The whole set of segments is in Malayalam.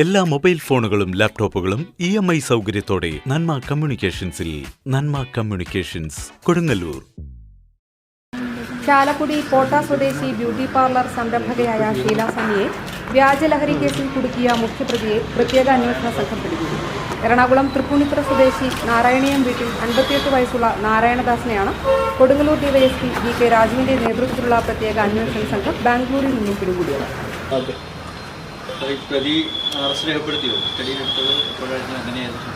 എല്ലാ മൊബൈൽ ഫോണുകളും ലാപ്ടോപ്പുകളും ഇ എം ഐ സൗകര്യത്തോടെ നന്മ കമ്മ്യൂണിക്കേഷൻസിൽ നന്മ കമ്മ്യൂണിക്കേഷൻസ് കൊടുങ്ങല്ലൂർ. ചാലക്കുടി കോട്ട സ്വദേശി ബ്യൂട്ടി പാർലർ സംരംഭകയായ ഷീല സനിയെ വ്യാജലഹരി കേസിൽ കുടുക്കിയ മുഖ്യപ്രതിയെ പ്രത്യേക അന്വേഷണ സംഘം പിടികൂടി. എറണാകുളം തൃപ്പൂണിത്തുറ സ്വദേശി നാരായണീയം വീട്ടിൽ അൻപത്തിയെട്ട് വയസ്സുള്ള നാരായണദാസിനെയാണ് കൊടുങ്ങല്ലൂർ ഡിവൈഎസ്പി വി കെ രാജുവിന്റെ നേതൃത്വത്തിലുള്ള പ്രത്യേക അന്വേഷണ സംഘം ബാംഗ്ലൂരിൽ നിന്നും പിടികൂടിയത്. പ്രതി അറസ്റ്റ് രേഖപ്പെടുത്തിയോ? കസ്റ്റഡിയിലെടുത്തത് എപ്പോഴായിരുന്നു? എങ്ങനെയായിരുന്നു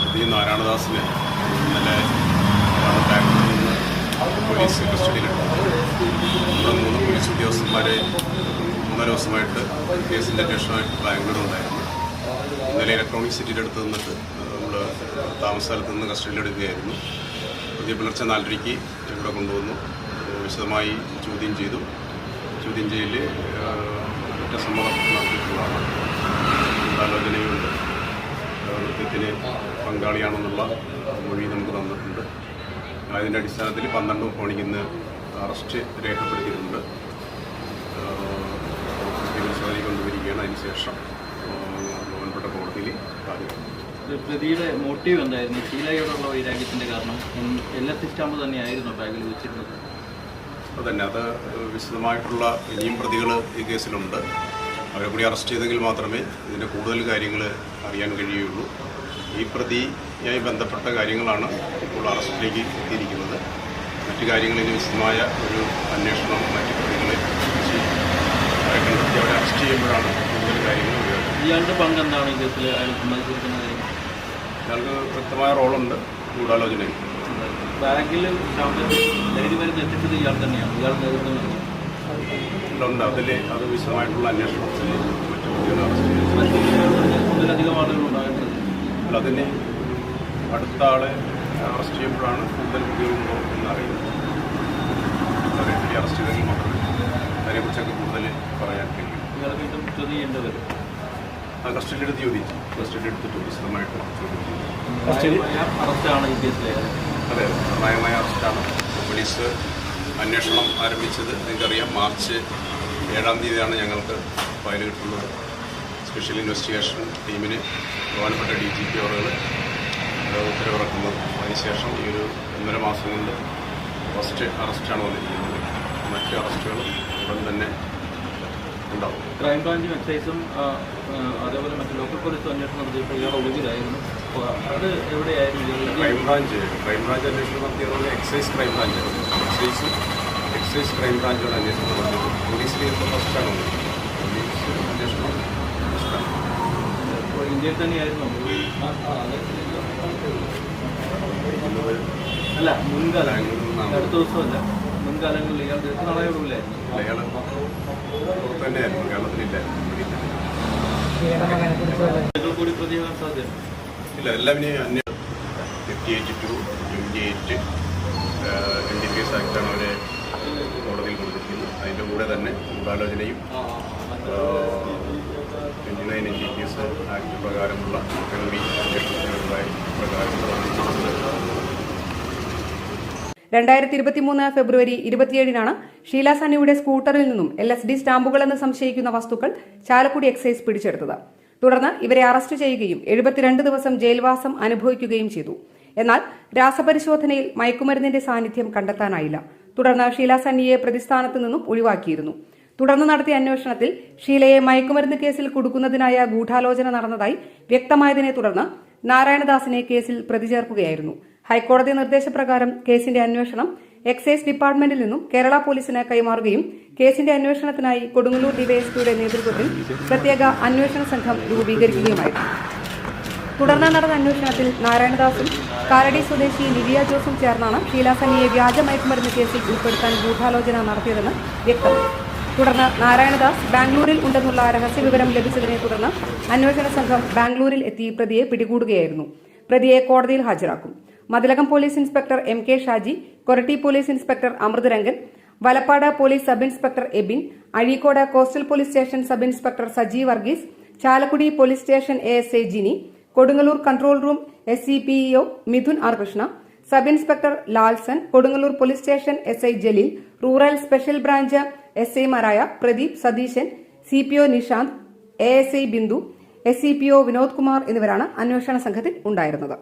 പ്രതി നാരായണദാസിനെ ഇന്നലെ പോലീസ് കസ്റ്റഡിയിലെടുത്തു മൂന്ന് പോലീസ് ഉദ്യോഗസ്ഥന്മാരെ മൂന്നര ദിവസമായിട്ട് കേസിന്റെ അന്വേഷണമായിട്ട് ബാംഗ്ലൂരുണ്ടായിരുന്നു. ഇന്നലെ ഇലക്ട്രോണിക് സിറ്റിയുടെ അടുത്ത് നിന്നിട്ട് നമ്മൾ താമസ സ്ഥലത്ത് നിന്ന് കസ്റ്റഡിയിലെടുക്കുകയായിരുന്നു പുതിയ പുലർച്ചെ നാലരയ്ക്ക് ഇവിടെ കൊണ്ടുവന്നു. വിശദമായി ചോദ്യം ചെയ്തു. ചോദ്യം ചെയ്യൽ കുറ്റസമ്മതം നടത്തിയിട്ടുള്ളതാണ് ആലോചനയുണ്ട് കൃത്യത്തിന് പങ്കാളിയാണെന്നുള്ള മൊഴി നമുക്ക് തന്നിട്ടുണ്ട്. അതിന്റെ അടിസ്ഥാനത്തിൽ പന്ത്രണ്ട് മണിക്ക് ഇന്ന് അറസ്റ്റ് രേഖപ്പെടുത്തിയിട്ടുണ്ട്. പരിശോധന കൊണ്ടുവരികയാണ്. അതിനുശേഷം ബഹുമാനപ്പെട്ട കോടതിയിൽ കാര്യം പ്രതിയുടെ മോട്ടീവ് എന്തായിരുന്നു? ശീലയോടുള്ള വൈരാഗ്യത്തിന്റെ കാരണം എൽ എസ് സ്റ്റാമ്പ് തന്നെയായിരുന്നു ബാഗിൽ വെച്ചിരുന്നത്. അതന്നെ. അത് വിശദമായിട്ടുള്ള ഇനിയും പ്രതികൾ ഈ കേസിലുണ്ട്. അവരെ കൂടി അറസ്റ്റ് ചെയ്തെങ്കിൽ മാത്രമേ ഇതിന്റെ കൂടുതൽ കാര്യങ്ങൾ അറിയാൻ കഴിയുള്ളൂ. ഈ പ്രതിയായി ബന്ധപ്പെട്ട കാര്യങ്ങളാണ് ഇപ്പോൾ അറസ്റ്റിലേക്ക് എത്തിയിരിക്കുന്നത്. മറ്റു കാര്യങ്ങളിൽ വിശദമായ ഒരു അന്വേഷണം മറ്റു പ്രതികളെ അവരെ കണ്ടെത്തി അവരെ അറസ്റ്റ് ചെയ്യുമ്പോഴാണ് കൂടുതൽ കാര്യങ്ങൾ ഇയാളുടെ പങ്ക് എന്താണ് ഈ കേസിൽ വ്യക്തമായ റോളുണ്ട്. ഗൂഢാലോചനയിൽ. ബാഗിൽ ധൈര്യം വരുന്ന എത്തിച്ചത് ഇയാൾ തന്നെയാണ്. ഇയാൾ നേതൃത്വം അതിൽ അത് വിശദമായിട്ടുള്ള അന്വേഷണത്തിൽ കൂടുതലധികം ആളുകൾ ഉണ്ടായിട്ടുണ്ട്. അല്ല അതിന് അടുത്ത ആളെ അറസ്റ്റ് ചെയ്യുമ്പോഴാണ് കൂടുതൽ കുട്ടികളുണ്ടോ എന്ന് അറിയുന്നത്. അറസ്റ്റ് ചെയ്തെങ്കിൽ മാത്രമേ അതിനെക്കുറിച്ചൊക്കെ കൂടുതൽ പറയാൻ കഴിയും. ഇയാൾ വീണ്ടും ചോദ്യം ചെയ്യേണ്ടി വരും. ആ കസ്റ്റഡി എടുത്ത് ചോദിച്ചു കസ്റ്റഡി എടുത്തിട്ട് വിശദമായിട്ട് ചോദ്യം ചെയ്തു ന്യായമായ അറസ്റ്റാണ് ഈ കേസിലെ അതെ നിർണായകമായ അറസ്റ്റാണ് പോലീസ് അന്വേഷണം ആരംഭിച്ചത് നിങ്ങൾക്കറിയാം മാർച്ച് ഏഴാം തീയതിയാണ് ഞങ്ങൾക്ക് ഫയൽ കിട്ടുന്നത്. സ്പെഷ്യൽ ഇൻവെസ്റ്റിഗേഷൻ ടീമിന് പ്രധാനപ്പെട്ട ഡി ജി പി അവർ ഉത്തരവിറക്കുന്നത്. അതിനുശേഷം ഈ ഒരു ഒന്നര മാസം കൊണ്ട് ഫസ്റ്റ് അറസ്റ്റാണ് വന്നിരിക്കുന്നത്. മറ്റ് അറസ്റ്റുകളും ഉടൻ തന്നെ ഉണ്ടാവും. ക്രൈംബ്രാഞ്ചും എക്സൈസും അതേപോലെ മറ്റ് ലോക്കൽ പോലീസ് അന്വേഷണം നടത്തിയപ്പോൾ ഇയാൾ ഒളിവിലായിരുന്നു. അത് എവിടെയായിരുന്നു? ക്രൈംബ്രാഞ്ച് ക്രൈംബ്രാഞ്ച് അന്വേഷണം നടത്തിയത് എക്സൈസ് ക്രൈംബ്രാഞ്ചാണ് എക്സൈസും എക്സൈസ് ക്രൈംബ്രാഞ്ചാണ് അന്വേഷണം നടത്തിയത് പോലീസിൽ ഇപ്പോൾ ഫസ്റ്റാണ്. പോലീസ് അന്വേഷണം ഫസ്റ്റാണ്. ഇപ്പോൾ ഇന്ത്യയിൽ തന്നെയായിരുന്നു. അല്ല മുൻകാലം അടുത്ത ദിവസമല്ല. മുൻകാലങ്ങളിൽ ഇയാൾ ദീർഘനാളായ ഒളിവിലായിരുന്നു അയാൾ പുറത്ത് തന്നെയായിരുന്നു. കേരളത്തിലില്ലായിരുന്നു കൂടി പ്രതിയാകാൻ സാധ്യത? ഇല്ല എല്ലാവരെയും അന്വേഷണം fifty eight two twenty eight twenty D ആക്ടാണ് അവരെ കോടതിയിൽ കൊടുത്തിരിക്കുന്നത്. അതിന്റെ കൂടെ തന്നെ ഗൂഢാലോചനയും twenty nine N G P S act പ്രകാരമുള്ള പ്രകാരമുള്ള രണ്ടായിരത്തി ഇരുപത്തിമൂന്ന് ഫെബ്രുവരി ഇരുപത്തിയേഴിനാണ് ഷീല സന്നിയുടെ സ്കൂട്ടറിൽ നിന്നും എൽ എസ് ഡി സ്റ്റാമ്പുകളെന്ന് സംശയിക്കുന്ന വസ്തുക്കൾ ചാലക്കുടി എക്സൈസ് പിടിച്ചെടുത്തത്. തുടർന്ന് ഇവരെ അറസ്റ്റ് ചെയ്യുകയും എഴുപത്തിരണ്ട് ദിവസം ജയിൽവാസം അനുഭവിക്കുകയും ചെയ്തു. എന്നാൽ രാസപരിശോധനയിൽ മയക്കുമരുന്നിന്റെ സാന്നിധ്യം കണ്ടെത്താനായില്ല. തുടർന്ന് ഷീല സന്നിയെ പ്രതിസ്ഥാനത്ത് നിന്നും ഒഴിവാക്കിയിരുന്നു. തുടർന്ന് നടത്തിയ അന്വേഷണത്തിൽ ഷീലയെ മയക്കുമരുന്ന് കേസിൽ കുടുക്കുന്നതിനായ ഗൂഢാലോചന നടന്നതായി വ്യക്തമായതിനെ തുടർന്ന് നാരായണദാസിനെ കേസിൽ പ്രതി ചേർക്കുകയായിരുന്നു ഹൈക്കോടതി നിർദ്ദേശപ്രകാരം കേസിന്റെ അന്വേഷണം എക്സൈസ് ഡിപ്പാർട്ട്മെന്റിൽ നിന്നും കേരള പോലീസിന് കൈമാറുകയും കേസിന്റെ അന്വേഷണത്തിനായി കൊടുങ്ങല്ലൂർ ഡിവൈഎസ്പിയുടെ നേതൃത്വത്തിൽ പ്രത്യേക അന്വേഷണ സംഘം രൂപീകരിക്കുകയുമായിരുന്നു. തുടർന്ന് നടന്ന അന്വേഷണത്തിൽ നാരായണദാസും കാലടി സ്വദേശി ലിവിയ ജോസും ചേർന്നാണ് ഷീലാസന്നിയെ വ്യാജ മയക്കുമരുന്ന് കേസിൽ ഉൾപ്പെടുത്താൻ ഗൂഢാലോചന നടത്തിയതെന്ന് വ്യക്തമായി. തുടർന്ന് നാരായണദാസ് ബാംഗ്ലൂരിൽ ഉണ്ടെന്നുള്ള രഹസ്യവിവരം ലഭിച്ചതിനെ തുടർന്ന് അന്വേഷണ സംഘം ബാംഗ്ലൂരിൽ എത്തി പ്രതിയെ പിടികൂടുകയായിരുന്നു. പ്രതിയെ കോടതിയിൽ ഹാജരാക്കും. Mathilakam police inspector M K Shaji Koratty police inspector Amritharangan Valappad police sub inspector Ebin Azhikode coastal police station sub inspector Sajeev Varghese Chalakudy police station A S A Jini Kodungallur control room S C P O Mithun R Krishna sub inspector Lalson Kodungallur police station S I Jaleel rural special branch S ഐമാരായ Pradeep Satheesan C P O Nishanth A S I Bindu S C P O Vinod Kumar എന്നിവരാണ് അന്വേഷണ സംഘത്തിൽ ഉണ്ടായിരുന്നത്.